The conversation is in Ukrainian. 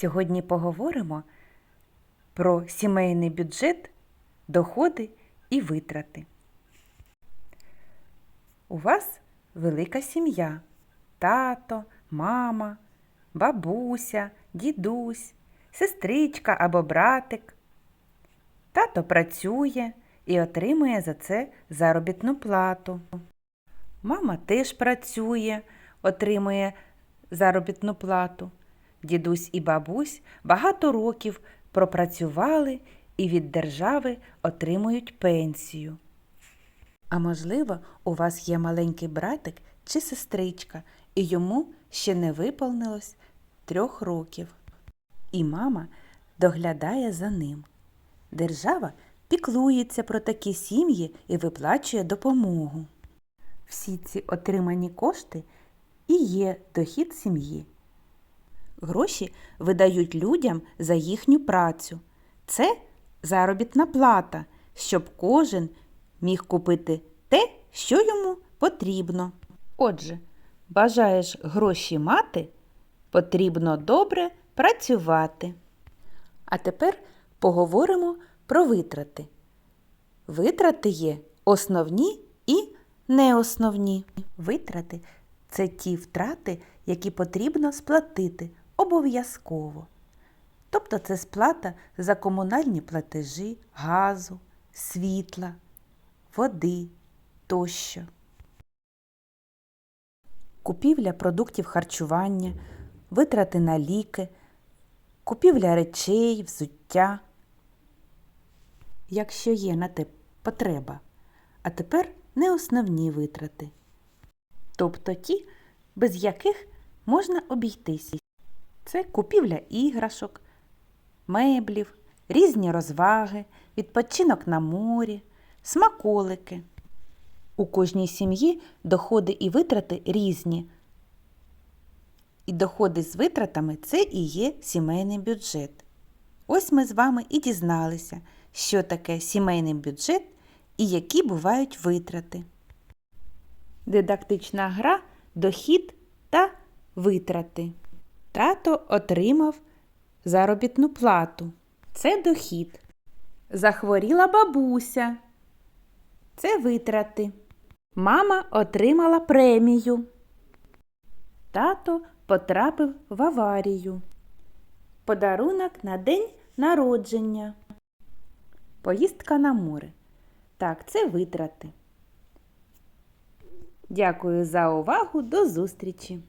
Сьогодні поговоримо про сімейний бюджет, доходи і витрати. У вас велика сім'я: тато, мама, бабуся, дідусь, сестричка або братик. Тато працює і отримує за це заробітну плату. Мама теж працює, отримує заробітну плату. Дідусь і бабусь багато років пропрацювали і від держави отримують пенсію. А можливо, у вас є маленький братик чи сестричка, і йому ще не виповнилось трьох років. І мама доглядає за ним. Держава піклується про такі сім'ї і виплачує допомогу. Всі ці отримані кошти і є дохід сім'ї. Гроші видають людям за їхню працю. Це заробітна плата, щоб кожен міг купити те, що йому потрібно. Отже, бажаєш гроші мати, потрібно добре працювати. А тепер поговоримо про витрати. Витрати є основні і неосновні. Витрати це ті втрати, які потрібно сплатити обов'язково. Тобто це сплата за комунальні платежі, газу, світла, води тощо. Купівля продуктів харчування, витрати на ліки, купівля речей, взуття. Якщо є на те потреба. А тепер не основні витрати. Тобто ті, без яких можна обійтись. Це купівля іграшок, меблів, різні розваги, відпочинок на морі, смаколики. У кожній сім'ї доходи і витрати різні. І доходи з витратами це і є сімейний бюджет. Ось ми з вами і дізналися, що таке сімейний бюджет і які бувають витрати. Дидактична гра дохід та витрати. Тато отримав заробітну плату. Це дохід. Захворіла бабуся. Це витрати. Мама отримала премію. Тато потрапив в аварію. Подарунок на день народження. Поїздка на море. Так, це витрати. Дякую за увагу. До зустрічі!